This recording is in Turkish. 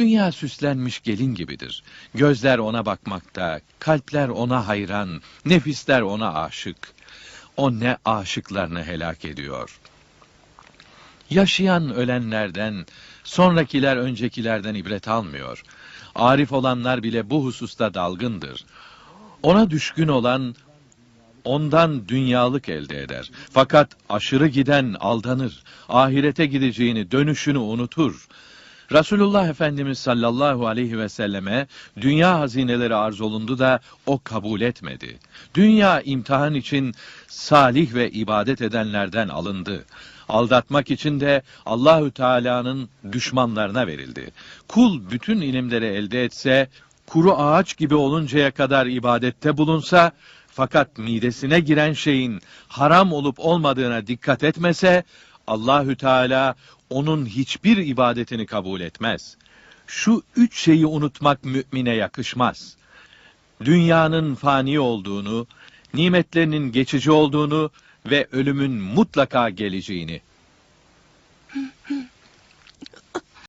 Dünya süslenmiş gelin gibidir. Gözler ona bakmakta, kalpler ona hayran, nefisler ona aşık. O ne aşıklarını helak ediyor. Yaşayan ölenlerden, sonrakiler öncekilerden ibret almıyor. Arif olanlar bile bu hususta dalgındır. Ona düşkün olan ondan dünyalık elde eder. Fakat aşırı giden aldanır. Ahirete gideceğini, dönüşünü unutur. Resulullah Efendimiz sallallahu aleyhi ve selleme dünya hazineleri arz olundu da o kabul etmedi. Dünya imtihan için salih ve ibadet edenlerden alındı. Aldatmak için de Allahü Teala'nın düşmanlarına verildi. Kul bütün ilimleri elde etse, kuru ağaç gibi oluncaya kadar ibadette bulunsa, fakat midesine giren şeyin haram olup olmadığına dikkat etmese, Allahü Teala onun hiçbir ibadetini kabul etmez. Şu üç şeyi unutmak mümine yakışmaz. Dünyanın fani olduğunu, nimetlerinin geçici olduğunu ve ölümün mutlaka geleceğini.